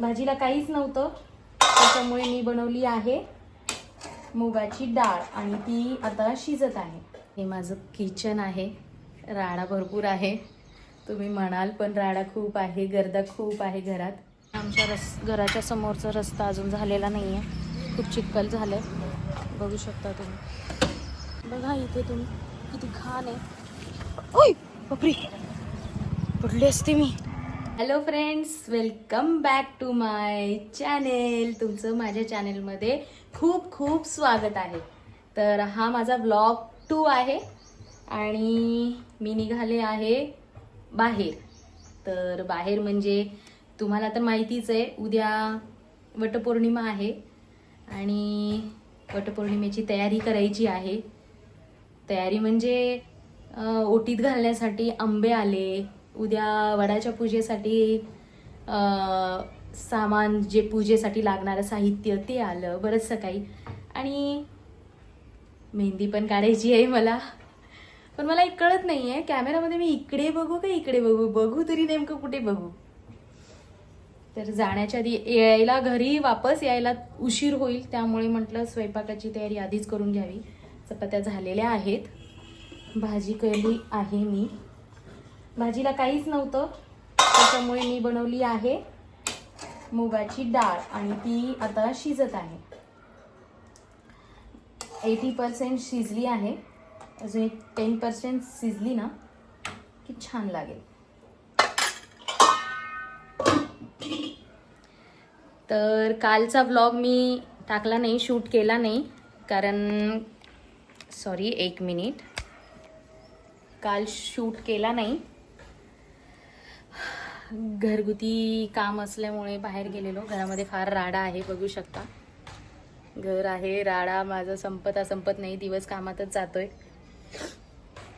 भाजीला काहीच नव्हतं. त्याच्यामुळे मी बनवली आहे मुगाची डाळ आणि ती आता शिजत आहे. हे माझं किचन आहे. राडा भरपूर आहे. तुम्ही म्हणाल पण राडा खूप आहे गर्दा खूप आहे घरात. आमच्या रस घराच्या समोरचा रस्ता अजून झालेला नाही आहे खूप चिक्कल झालं आहे बघू शकता तुम्ही. बघा इथे तुम्ही किती घाण आहे. ओय बापरे. पडली असते मी. Hello friends welcome back to my channel तुमचं माझ्या चॅनेलमध्ये खूप खूप स्वागत आहे. तर हा माझा ब्लॉग टू आहे आणि मी निघाले आहे बाहेर. तर बाहेर म्हणजे तुम्हाला तर माहितीच आहे उद्या वटपौर्णिमा आहे आणि वटपौर्णिमेची तयारी करायची आहे. तयारी म्हणजे ओटीत घालण्यासाठी आंबे आले उद्या वडाच्या पूजेसाठी सामान जे पूजेसाठी लागणारं साहित्य ते आलं बरंचसं काही आणि मेहंदी पण काढायची आहे मला. पण मला एक कळत नाही आहे कॅमेरामध्ये मी इकडे बघू का इकडे बघू? बघू तरी नेमकं कुठे बघू? तर जाण्याच्या आधी यायला घरी वापस यायला उशीर होईल त्यामुळे म्हटलं स्वयंपाकाची तयारी आधीच करून घ्यावी. चपात्या झालेल्या आहेत. भाजी केली आहे मी. भाजीला काहीच नव्हतं. त्याच्यामुळे मी बनवली आहे मुगाची डाळ आणि ती आता शिजत आहे. एटी पर्सेंट शिजली आहे. अजून एक टेन पर्सेंट शिजली ना की छान लागेल. तर कालचा व्लॉग मी टाकला नाही शूट केला नाही कारण सॉरी एक मिनिट काल शूट केला नाही. घरगुती काम असल्यामुळे बाहेर गेलेलो. घरामध्ये फार राडा आहे बघू शकता. घर आहे राडा. माझं संपत संपत नाही दिवस कामातच जातोय.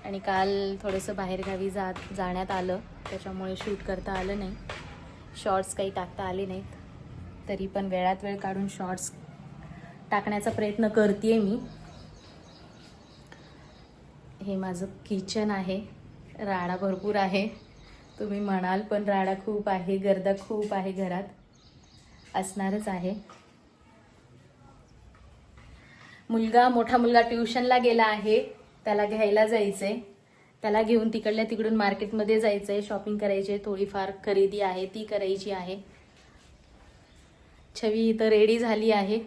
आणि काल थोडंसं बाहेरगावी जात जाण्यात आलं. त्याच्यामुळे शूट करता आलं नाही. शॉर्ट्स काही टाकता आले नाहीत. तरी पण वेळात वेळ काढून शॉर्ट्स टाकण्याचा प्रयत्न करते मी. हे माझं किचन आहे. राडा भरपूर आहे. तुम्ही म्हणाल पण राडा खूप आहे गर्दा खूप आहे घरात. असणारच आहे. मुलगा मोठा मुलगा ट्युशनला गेला आहे. त्याला घ्यायला जायचंय. त्याला घेऊन तिकडल्या तिकडून मार्केटमध्ये जायचंय शॉपिंग करायची आहे थोडीफार खरेदी आहे ती करायची आहे. छवी इथं रेडी झाली आहे.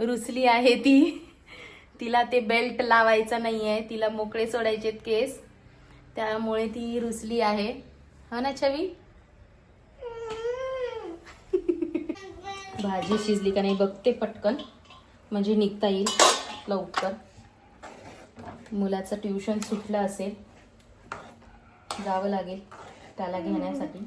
रुचली आहे ती. तिला ते बेल्ट लावायचा नाही आहे तिला मोकळे सोडायचे केस. त्यामुळे ती रुचली आहे. हा ना छवी? भाजी शिजली का नाही बघते पटकन. म्हणजे निघता येईल लवकर. मुलाचं ट्युशन सुटलं असेल. जावं लागेल त्याला घेण्यासाठी.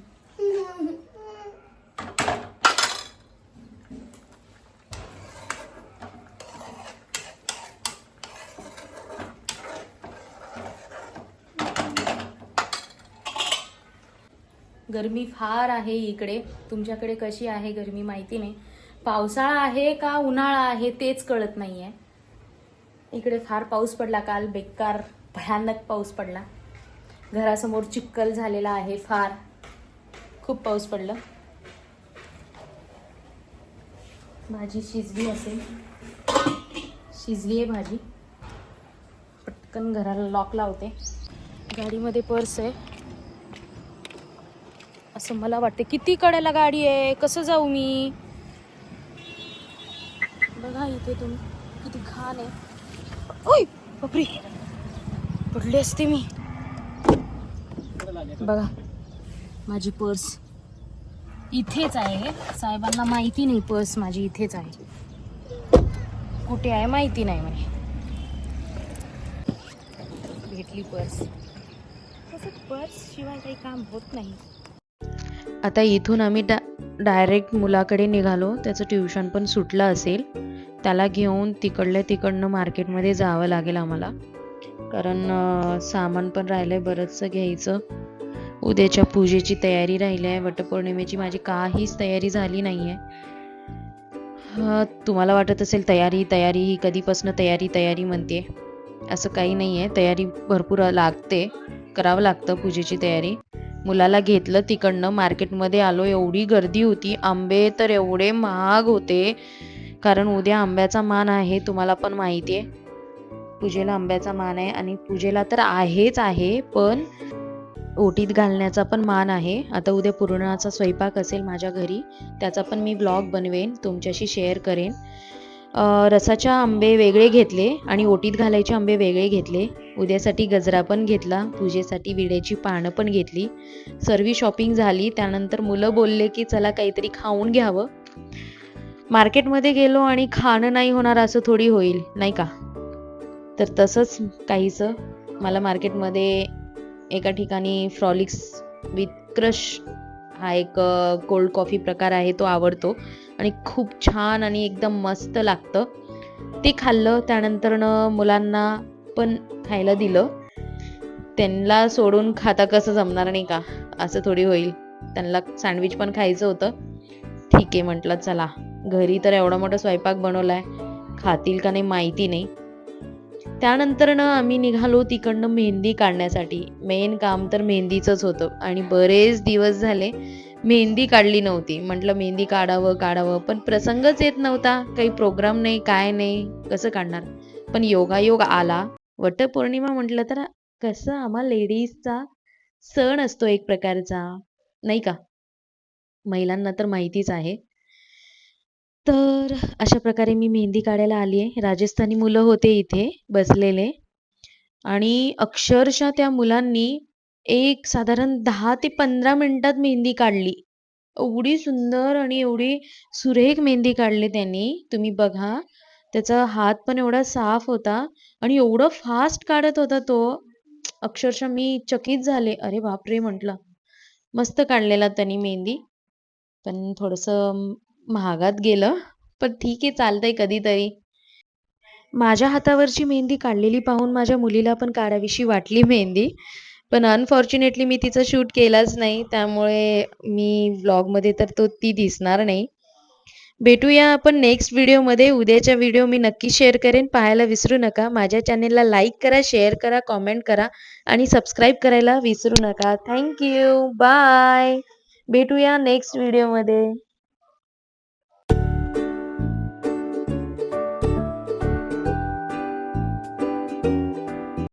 गरमी फार आहे इकडे. तुमच्याकडे कशी आहे गरमी माहिती नाही. पावसाळा आहे का उन्हाळा आहे तेच कळत नाही आहे इकडे फार पाऊस पडला काल बेकार भयानक पाऊस पडला. घरासमोर चिक्कल झालेला आहे फार. खूप पाऊस पडला. भाजी शिजली असेल. शिजली आहे भाजी. पटकन घराला लॉक लावते. गाडीमध्ये पर्स आहे. असं मला वाटते. किती कडेला गाडी आहे? कसं जाऊ मी? बघा इथे तुम्ही. किती घाण आहे. ओय बापरी. पडले असते मी. बघा माझी पर्स इथेच आहे. साहेबांना माहिती नाही पर्स माझी इथेच आहे. कुठे आहे माहिती नाही म्हणे. भेटली पर्स. तसं पर्स शिवाय काही काम होत नाही. आता इथून आम्ही डा डायरेक्ट मुलाकडे निघालो. त्याचं ट्युशन पण सुटलं असेल. त्याला घेऊन तिकडल्या तिकडनं मार्केटमध्ये जावं लागेल आम्हाला. कारण सामान पण राहिलं आहे बरंचसं घ्यायचं. उद्याच्या पूजेची तयारी राहिली आहे वटपौर्णिमेची माझी काहीच तयारी झाली नाही आहे तुम्हाला वाटत असेल तयारी तयारी ही कधीपासून तयारी तयारी म्हणते. असं काही नाही आहे तयारी भरपूर लागते. करावं लागतं पूजेची तयारी. मुलाला घेतलं तिकडनं. मार्केटमध्ये आलो एवढी गर्दी होती. आंबे तर एवढे महाग होते. कारण उद्या आंब्याचा मान आहे तुम्हाला पण माहिती आहे. पूजेला आंब्याचा मान आहे आणि पूजेला तर आहेच आहे पण ओटीत घालण्याचा पण मान आहे. आता उद्या पुरणाचा स्वयंपाक असेल माझ्या घरी त्याचा पण मी ब्लॉग बनवेन तुमच्याशी शेअर करेन. रसाच्या आंबे वेगळे घेतले आणि ओटीत घालायचे आंबे वेगळे घेतले. उद्यासाठी गजरा पण घेतला पूजेसाठी विड्याची पानं पण घेतली. सर्व शॉपिंग झाली त्यानंतर मुलं बोलले की चला काहीतरी खाऊन घ्यावं. मार्केटमध्ये गेलो आणि खाणं नाही होणार असं थोडी होईल नाही का? तर तसंच काहीचं मला मार्केटमध्ये एका ठिकाणी फ्रॉलिक्स विथ क्रश हा एक कोल्ड कॉफी प्रकार आहे तो आवडतो. आणि खूप छान आणि एकदम मस्त लागतं. ते खाल्लं त्यानंतरनं मुलांना पण खायला दिलं. त्यांना सोडून खाता कसं जमणार नाही का? असं थोडी होईल. त्यांना सँडविच पण खायचं होतं. ठीक आहे म्हटलं चला. घरी तर एवढा मोठा स्वयंपाक बनवलाय. खातील का नाही माहिती नाही. त्यानंतरनं आम्ही निघालो तिकडनं मेहंदी काढण्यासाठी. मेन काम तर मेहंदीचंच होतं आणि बरेच दिवस झाले मेहंदी काढली नव्हती. म्हटलं मेहंदी काढावं काढावं. पण प्रसंगच येत नव्हता. काही प्रोग्राम नाही काय नाही. कसं काढणार? पण योगायोग आला. वटपौर्णिमा म्हटलं तर कसं आम्हा लेडीजचा सण असतो एक प्रकारचा नाही का? महिलांना तर माहितीच आहे. तर अशा प्रकारे मी मेहंदी काढायला आली आहे. राजस्थानी मुलं होते इथे बसलेले. आणि अक्षरशः त्या मुलांनी एक साधारण दहा ते पंधरा मिनिटात मेहंदी काढली. एवढी सुंदर आणि एवढी सुरेख मेहंदी काढली त्यांनी. तुम्ही बघा. त्याचा हात पण एवढा साफ होता आणि एवढं फास्ट काढत होता तो अक्षरशः मी चकित झाले. अरे बापरे! म्हटलं. मस्त काढलेला त्यांनी मेहंदी. पण थोडंसं महागात गेलं. पण ठीक आहे चालतंय कधीतरी. माझ्या हातावरची मेहंदी काढलेली पाहून माझ्या मुलीला पण काढावीशी वाटली मेहंदी. पण अनफॉर्च्युनेटली मी तिचं शूट केलाच नाही. त्यामुळे मी व्लॉगमध्ये तर तो ती दिसणार नाही. भेटूया आपण नेक्स्ट व्हिडिओमध्ये उद्याच्या व्हिडिओ मी नक्की शेअर करेन. पाहायला विसरू नका. माझ्या चॅनेलला लाईक करा शेअर करा कॉमेंट करा आणि सबस्क्राईब करायला विसरू नका. थँक्यू बाय भेटूया नेक्स्ट व्हिडिओमध्ये